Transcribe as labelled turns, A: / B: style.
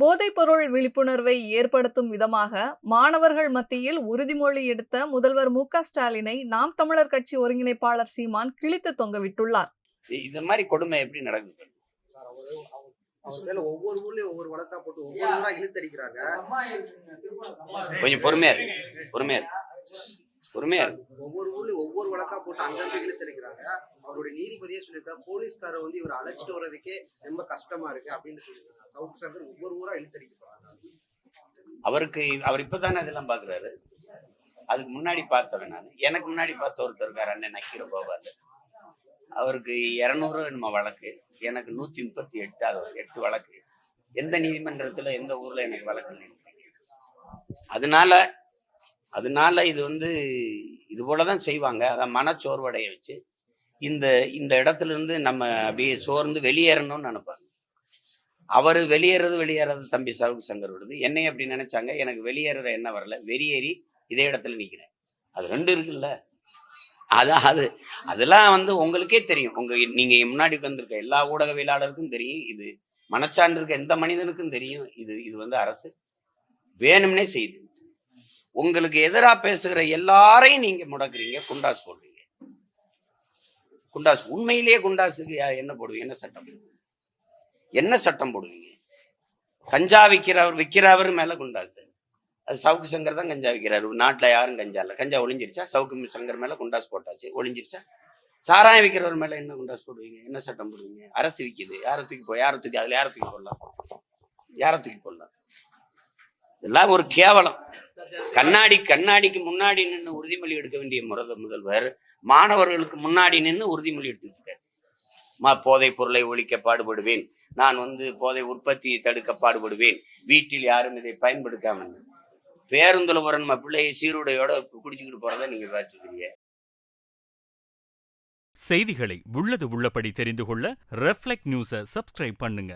A: போதைப்பொருள் விழிப்புணர்வை ஏற்படுத்தும் விதமாக மாணவர்கள் மத்தியில் உறுதிமொழி எடுத்த முதல்வர் மு க ஸ்டாலினை நாம் தமிழர் கட்சி ஒருங்கிணைப்பாளர் சீமான் கிழித்து தொங்கவிட்டுள்ளார்.
B: இ- இந்த மாதிரி கொடுமை எப்படி நடக்குது?
C: ஒவ்வொரு ஊர்லயும் ஒவ்வொரு வழக்கா போட்டு ஒவ்வொரு இழுத்தடிக்கிறாங்க.
B: கொஞ்சம் பொறுமையா இருக்கு பொறுமையா இருக்கு பொறுமையா
C: ஒவ்வொரு ஊர்லயும் ஒவ்வொரு வழக்கா போட்டு அங்கங்க இழுத்தடிக்கிறாங்க அவருடைய நீதிபதியே சொல்லியிருக்காரு. போலீஸ்காரர் வந்து இவர் அழைச்சிட்டு வர்றதுக்கே ரொம்ப கஷ்டமா இருக்கு அப்படின்னு சொல்லியிருக்காங்க சவுத் சங்கர் ஒவ்வொரு ஊரா இழுத்தடிக்க போறாங்க.
B: அவருக்கு அவர் இப்பதானே இதெல்லாம் பாக்குறாரு. அதுக்கு முன்னாடி பார்த்தவன் நான். எனக்கு முன்னாடி பார்த்த ஒருத்தர் இருக்காரு அண்ணன் நக்கீர கோபால். அவருக்கு இரநூறு நம்ம வழக்கு. எனக்கு நூத்தி முப்பத்தி எட்டு எட்டு வழக்கு. எந்த நீதிமன்றத்துல எந்த ஊர்ல எனக்கு வழக்கு இல்லை அதனால அதனால இது வந்து இது போலதான் செய்வாங்க. அதான் மனச்சோர்வடைய வச்சு இந்த இந்த இடத்துல இருந்து நம்ம அப்படியே சோர்ந்து வெளியேறணும்னு நினைப்பாங்க. அவர் வெளியேறது வெளியேறது தம்பி சவுக்கு சங்கர் விடுது. என்னை அப்படி நினைச்சாங்க. எனக்கு வெளியேற என்ன வரல. வெளியேறி இதே இடத்துல நிற்கிறேன் அது ரெண்டு இருக்குல்ல. அதான் அது அதெல்லாம் வந்து உங்களுக்கே தெரியும். உங்க நீங்க முன்னாடி உட்காந்துருக்க எல்லா ஊடகவியலாளருக்கும் தெரியும். இது மனச்சான்று இருக்க எந்த மனிதனுக்கும் தெரியும். இது இது வந்து அரசு வேணும்னே செய்யுது உங்களுக்கு எதிரா பேசுகிற எல்லாரையும் நீங்க முடக்குறீங்க குண்டாஸ் போடுறீங்க. குண்டாஸ் உண்மையிலேயே குண்டாஸுக்கு என்ன போடுவீங்க? என்ன சட்டம்? என்ன சட்டம் போடுவீங்க? கஞ்சா விற்கிறவர் விற்கிறவர் மேல குண்டாசு அது சவுக்கு சங்கர் தான் கஞ்சா விற்கிறாரு நாட்டில் யாரும் கஞ்சா இல்லை. கஞ்சா ஒளிஞ்சிருச்சா? சவுக்கு சங்கர் மேல குண்டாஸ் போட்டாச்சு. ஒளிஞ்சிருச்சா? சாராயம் விற்கிறவர் மேல என்ன குண்டாஸ் போடுவீங்க? என்ன சட்டம் போடுவீங்க? அரசு விற்கிது யாரை தூக்கி போ யாரை தூக்கி அதுல யாரை தூக்கி போடலாம்? யாரை தூக்கி போடலாம்? இதெல்லாம் ஒரு கேவலம். கண்ணாடி கண்ணாடிக்கு முன்னாடி நின்று உறுதிமொழி எடுக்க வேண்டிய முரத முதல்வர் மாணவர்களுக்கு முன்னாடி நின்று உறுதிமொழி எடுத்துக்கிட்டார். மா பொருளை ஒழிக்க பாடுபடுவேன். நான் வந்து போதை உற்பத்தியை தடுக்க பாடுபடுவேன். வீட்டில் யாரும் இதை பயன்படுத்தாமல் பேருந்துல வர நம்ம பிள்ளையை சீருடையோட குடிச்சுக்கிட்டு போறதை நீங்க பார்த்துக்கிறீங்க
D: செய்திகளை உள்ளது உள்ளபடி தெரிந்து கொள்ள ரெஃப்ளெக்ட் நியூஸை சப்ஸ்கிரைப் பண்ணுங்க.